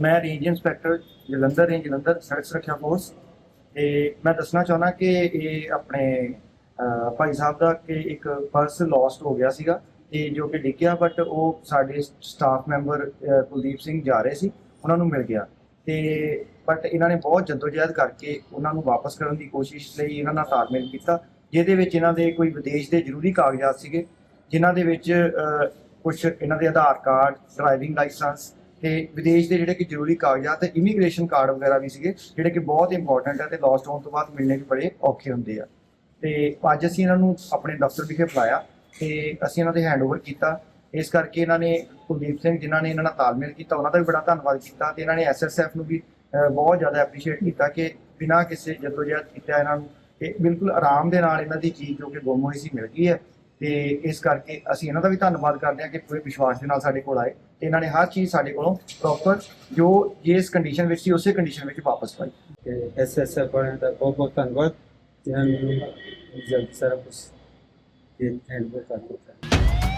ਮੈਂ range inspector Jalandhar range Jalandhar ਸੜਕ ਸੁਰੱਖਿਆ ਫੋਰਸ ਤੇ ਮੈਂ ਦੱਸਣਾ ਚਾਹੁੰਦਾ ਕਿ ਇਹ ਆਪਣੇ ਭਾਈ ਸਾਹਿਬ ਦਾ ਕਿ ਇੱਕ ਪਰਸ ਲੋਸਟ ਹੋ ਗਿਆ ਸੀਗਾ, ਤੇ ਜੋ ਕਿ ਡਿੱਗਿਆ ਬਟ ਉਹ ਸਾਡੇ ਸਟਾਫ ਮੈਂਬਰ ਕੁਲਦੀਪ ਸਿੰਘ ਜਾ ਰਹੇ ਸੀ, ਉਹਨਾਂ ਨੂੰ ਮਿਲ ਗਿਆ। ਤੇ ਬਟ ਇਹਨਾਂ ਨੇ ਬਹੁਤ ਜਦੋਜਹਿਦ ਕਰਕੇ ਉਹਨਾਂ ਨੂੰ ਵਾਪਸ ਕਰਨ ਦੀ ਕੋਸ਼ਿਸ਼ ਲਈ ਇਹਨਾਂ ਨਾਲ ਤਾਲਮੇਲ ਕੀਤਾ, ਜਿਹਦੇ ਵਿੱਚ ਇਹਨਾਂ ਦੇ ਕੋਈ ਵਿਦੇਸ਼ ਦੇ ਜ਼ਰੂਰੀ ਕਾਗਜ਼ਾਤ ਸੀਗੇ, ਜਿਨ੍ਹਾਂ ਦੇ ਵਿੱਚ ਕੁਝ ਇਹਨਾਂ ਦੇ ਆਧਾਰ ਕਾਰਡ ਡਰਾਈਵਿੰਗ ਲਾਇਸੈਂਸ ਤੇ ਵਿਦੇਸ਼ ਦੇ ਜਿਹੜੇ ਕਿ ਜ਼ਰੂਰੀ ਕਾਗਜ਼ਾਤ ਤੇ ਇਮੀਗ੍ਰੇਸ਼ਨ ਕਾਰਡ ਵਗੈਰਾ ਵੀ ਸੀਗੇ, ਜਿਹੜੇ ਕਿ ਬਹੁਤ ਇੰਪੋਰਟੈਂਟ ਹੈ ਤੇ ਲੋਸਟ ਹੋਣ ਤੋਂ ਬਾਅਦ ਮਿਲਣੇ ਵੀ ਬੜੇ ਔਖੇ ਹੁੰਦੇ ਆ। ਤੇ ਅੱਜ ਅਸੀਂ ਇਹਨਾਂ ਨੂੰ ਆਪਣੇ ਦਫ਼ਤਰ ਵਿਖੇ ਬੁਲਾਇਆ ਤੇ ਅਸੀਂ ਇਹਨਾਂ ਦੇ ਹੈਂਡਓਵਰ ਕੀਤਾ। ਇਸ ਕਰਕੇ ਇਹਨਾਂ ਨੇ ਕੁਲਦੀਪ ਸਿੰਘ ਜਿਨ੍ਹਾਂ ਨੇ ਇਹਨਾਂ ਨਾਲ ਤਾਲਮੇਲ ਕੀਤਾ, ਉਹਨਾਂ ਦਾ ਵੀ ਬੜਾ ਧੰਨਵਾਦ ਕੀਤਾ ਤੇ ਇਹਨਾਂ ਨੇ ਐਸਐਸਐਫ ਨੂੰ ਵੀ ਬਹੁਤ ਜ਼ਿਆਦਾ ਐਪਰੀਸ਼ੀਏਟ ਕੀਤਾ ਕਿ ਬਿਨਾਂ ਕਿਸੇ ਜਦੋਜਹਿਦ ਕੀਤਾ ਇਹਨਾਂ ਨੂੰ ਇਹ ਬਿਲਕੁਲ ਆਰਾਮ ਦੇ ਨਾਲ ਇਹਨਾਂ ਦੀ ਚੀਜ਼ ਜੋ ਕਿ ਗੁੰਮ ਹੋਈ ਸੀ ਮਿਲ ਗਈ ਹੈ। ਤੇ ਇਸ ਕਰਕੇ ਅਸੀਂ ਇਹਨਾਂ ਦਾ ਵੀ ਧੰਨਵਾਦ ਕਰਦੇ ਹਾਂ ਕਿ ਪੂਰੇ ਵਿਸ਼ਵਾਸ ਦੇ ਨਾਲ ਸਾਡੇ ਕੋਲ ਆਏ ਤੇ ਇਹਨਾਂ ਨੇ ਹਰ ਚੀਜ਼ ਸਾਡੇ ਕੋਲੋਂ ਪ੍ਰੋਪਰ ਜੋ ਜਿਸ ਕੰਡੀਸ਼ਨ ਵਿੱਚ ਸੀ, ਉਸੇ ਕੰਡੀਸ਼ਨ ਵਿੱਚ ਵਾਪਸ ਪਾਈ। ਤੇ ਐਸਐਸਐਫ ਵਾਲਿਆਂ ਦਾ ਬਹੁਤ ਬਹੁਤ ਧੰਨਵਾਦ। ਜਿਨ੍ਹਾਂ ਨੇ ਮੈਨੂੰ ਜਲਦੀ ਸਾਰਾ ਕੁਝ ਇਹ ਹੈਂਡਲ ਕਰ ਦਿੱਤਾ।